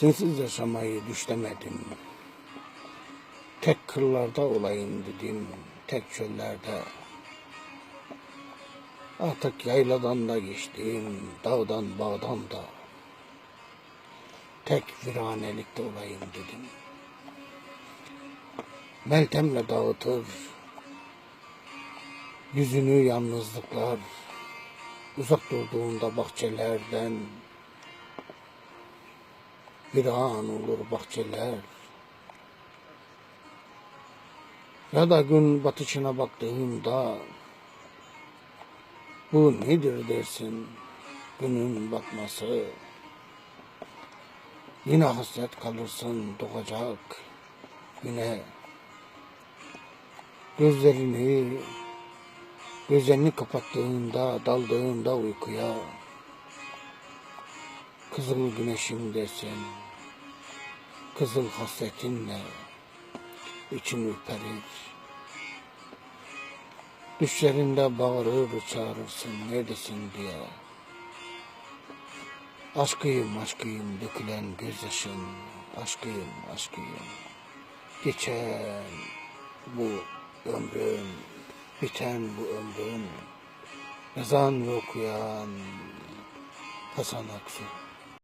Sensiz yaşamayı düşlemedim. Tek kırlarda olayım dedim, tek çöllerde. Artık yayladan da geçtim, dağdan bağdan da. Tek viranelikte olayım dedim. Meltemle dağıtır, yüzünü yalnızlıklar, uzak durduğunda bahçelerden, bir an olur bahçeler. Ya da gün batışına baktığımda bu nedir dersin günün batması. Yine hasret kalırsın doğacak güne. Gözlerini gözlerini kapattığında daldığında uykuya Kızıl güneşim dersin Kızıl hasretinle için ürperir Düşlerinde bağırır çağırırsın neredesin diye. Aşkıyım aşkıyım dökülen gözyaşın. Aşkıyım aşkıyım. Geçen bu ömrüm Biten bu ömrüm. Ezan okuyan Hasan Aksu